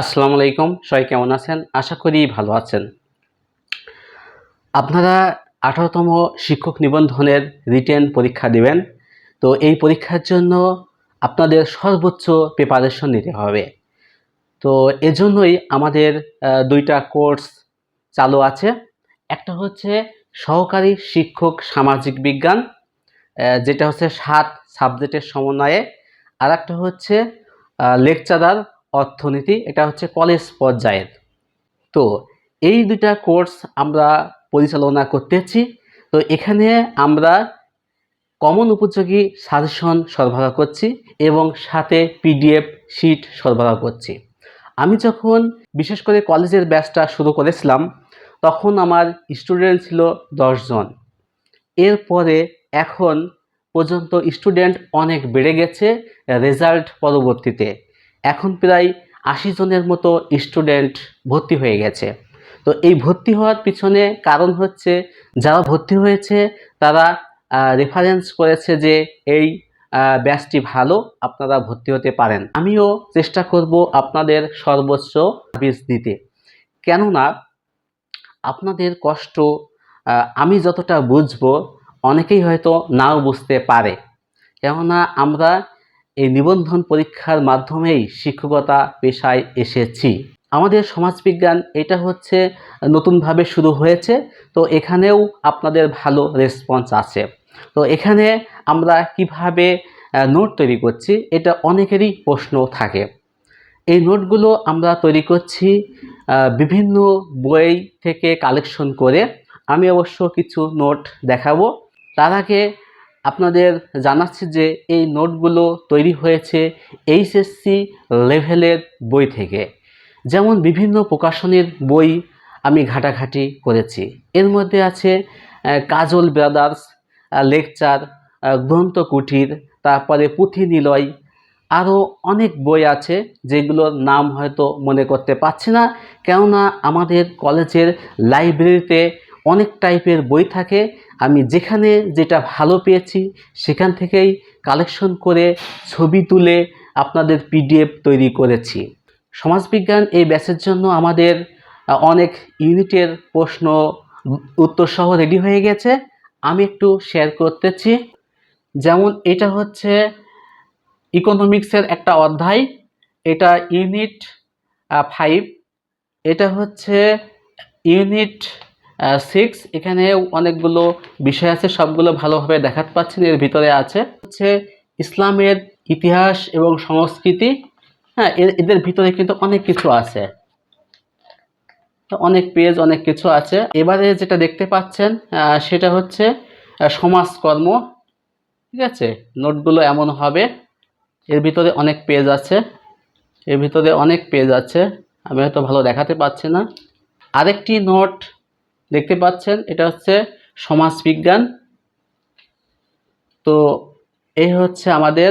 আসসালামু আলাইকুম, সবাই কেমন আছেন? আশা করি ভালো আছেন। আপনারা আঠারোতম শিক্ষক নিবন্ধনের রিটেন পরীক্ষা দেবেন। তো এই পরীক্ষার জন্য আপনাদের সর্বোচ্চ প্রিপারেশন নিতে হবে। তো এজন্যই আমাদের দুইটা কোর্স চালু আছে। একটা হচ্ছে সহকারী শিক্ষক সামাজিক বিজ্ঞান যেটা হচ্ছে সাত সাবজেক্টের সমন্বয়ে। আর একটা হচ্ছে লেকচারার অর্থনীতি, এটা হচ্ছে কলেজ পর্যায়ের। তো এই দুটা কোর্স আমরা পরিচালনা করতেছি। তো এখানে আমরা কমন উপযোগী সাজেশন সরবরাহ করছি এবং সাথে পিডিএফ শিট সরবরাহ করছি। আমি যখন বিশেষ করে কলেজের ব্যাচটা শুরু করেছিলাম, তখন আমার স্টুডেন্ট ছিল দশজন এরপরে এখন পর্যন্ত স্টুডেন্ট অনেক বেড়ে গেছে রেজাল্ট পরবর্তীতে। এখন প্রায় আশি জনের মতো স্টুডেন্ট ভর্তি হয়ে গেছে। তো এই ভর্তি হওয়ার পিছনে কারণ হচ্ছে যারা ভর্তি হয়েছে, তারা রেফারেন্স করেছে যে এই ব্যাচটি ভালো, আপনারা ভর্তি হতে পারেন। আমিও চেষ্টা করব আপনাদের সর্বোচ্চ সার্ভিস দিতে। কেননা, আপনাদের কষ্ট আমি যতটা বুঝব, অনেকেই হয়তো নাও বুঝতে পারে। কেননা, আমরা এই নিবন্ধন পরীক্ষার মাধ্যমেই শিক্ষকতা পেশায় এসেছি। আমাদের সমাজবিজ্ঞান এটা হচ্ছে নতুনভাবে শুরু হয়েছে, তো এখানেও আপনাদের ভালো রেসপন্স আছে। তো এখানে আমরা কীভাবে নোট তৈরি করছি এটা অনেকেরই প্রশ্ন থাকে। এই নোটগুলো আমরা তৈরি করছি বিভিন্ন বই থেকে কালেকশন করে। আমি অবশ্য কিছু নোট দেখাবো। তার আগে আপনাদের জানাচ্ছি যে এই নোটগুলো তৈরি হয়েছে এইচএসসি লেভেলের বই থেকে। যেমন বিভিন্ন প্রকাশনীর বই আমি ঘাটাঘাটি করেছি। এর মধ্যে আছে কাজল ব্রাদার্স লেকচার গ্রন্থ কুঠির, তারপরে পুঁথি নিলয়, আরও অনেক বই আছে যেগুলোর নাম হয়তো মনে করতে পারছি না। কেননা আমাদের কলেজের লাইব্রেরিতে অনেক টাইপের বই থাকে। আমি যেখানে যেটা ভালো পেয়েছি, সেখান থেকেই কালেকশন করে ছবি তুলে আপনাদের পিডিএফ তৈরি করেছি। সমাজবিজ্ঞান এই ব্যাচের জন্য আমাদের অনেক ইউনিটের প্রশ্ন উত্তর সহ রেডি হয়ে গেছে। আমি একটু শেয়ার করতেছি। যেমন এটা হচ্ছে ইকোনমিক্সের একটা অধ্যায়। এটা ইউনিট ফাইভ এটা হচ্ছে ইউনিট সিক্স এখানে অনেকগুলো বিষয় আছে, সবগুলো ভালোভাবে দেখাতে পাচ্ছেন এর ভিতরে আছে হচ্ছে ইসলামের ইতিহাস এবং সংস্কৃতি। হ্যাঁ এদের ভিতরে কিন্তু অনেক কিছু আছে। অনেক পেজ অনেক কিছু আছে। এবারে যেটা দেখতে পাচ্ছেন সেটা হচ্ছে সমাজকর্ম। ঠিক আছে? নোটগুলো এমন হবে। এর ভিতরে অনেক পেজ আছে। এর ভিতরে অনেক পেজ আছে। আমি হয়তো ভালো দেখাতে পাচ্ছি না। আরেকটি নোট দেখতে পাচ্ছেন, এটা হচ্ছে সমাজবিজ্ঞান। তো এই হচ্ছে আমাদের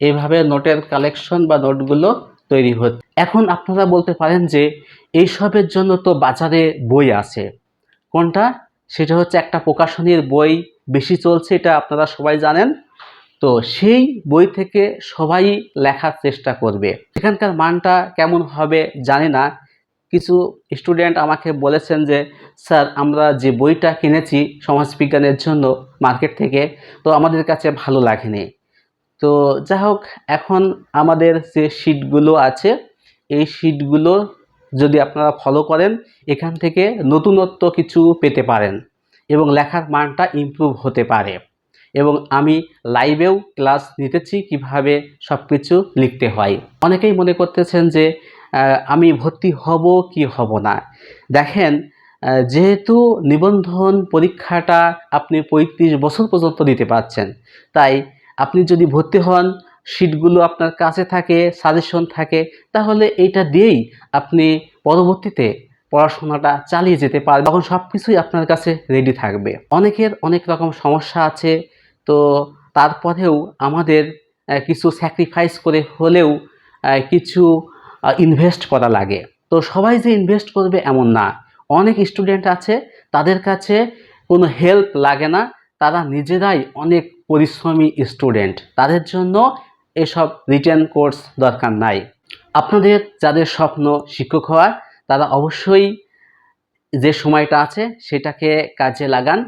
এইভাবে নোটের কালেকশন বা নোটগুলো তৈরি হচ্ছে। এখন আপনারা বলতে পারেন যে এইসবের জন্য তো বাজারে বই আছে। কোনটা? সেটা হচ্ছে একটা প্রকাশনীর বই বেশি চলছে, এটা আপনারা সবাই জানেন। তো সেই বই থেকে সবাই লেখার চেষ্টা করবে। এখানকার মানটা কেমন হবে জানি না। কিছু স্টুডেন্ট আমাকে বলেছেন যে, স্যার, আমরা যে বইটা কিনেছি সমাজবিজ্ঞানের জন্য মার্কেট থেকে, তো আমাদের কাছে ভালো লাগেনি। তো যাই হোক, এখন আমাদের যে শিটগুলো আছে, এই শিটগুলো যদি আপনারা ফলো করেন, এখান থেকে নতুনত্ব কিছু পেতে পারেন এবং লেখার মানটা ইমপ্রুভ হতে পারে। এবং আমি লাইভেও ক্লাস নিতেছি কীভাবে সব কিছু লিখতে হয়। অনেকেই মনে করতেছেন যে আমি ভর্তি হব কি হব না? দেখেন যেহেতু নিবন্ধন পরীক্ষাটা আপনি পঁয়ত্রিশ বছর পর্যন্ত দিতে পারছেন, তাই আপনি যদি ভর্তি হন সিটগুলো আপনার কাছে থাকে সাজেশন থাকে, তাহলে এইটা দিয়েই আপনি পরবর্তীতে পড়াশোনাটা চালিয়ে যেতে পারবেন। তখন সব কিছুই আপনার কাছে রেডি থাকবে। অনেকের অনেক রকম সমস্যা আছে, তো তারপরেও আমাদের কিছু স্যাক্রিফাইস করে হলেও কিছু ইনভেস্ট করা লাগে। তো সবাই যে ইনভেস্ট করবে এমন না। অনেক স্টুডেন্ট আছে, তাদের কাছে কোনো হেল্প লাগে না। তারা নিজেরাই অনেক পরিশ্রমী স্টুডেন্ট তাদের জন্য এসব রিটেন কোর্স দরকার নাই। আপনাদের যাদের স্বপ্ন শিক্ষক হওয়ার, তারা অবশ্যই যে সময়টা আছে, সেটাকে কাজে লাগান।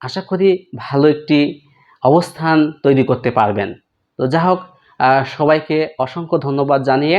আশা করি ভালো একটি অবস্থান তৈরি করতে পারবেন। তো যা হোক সবাইকে অসংখ্য ধন্যবাদ জানিয়ে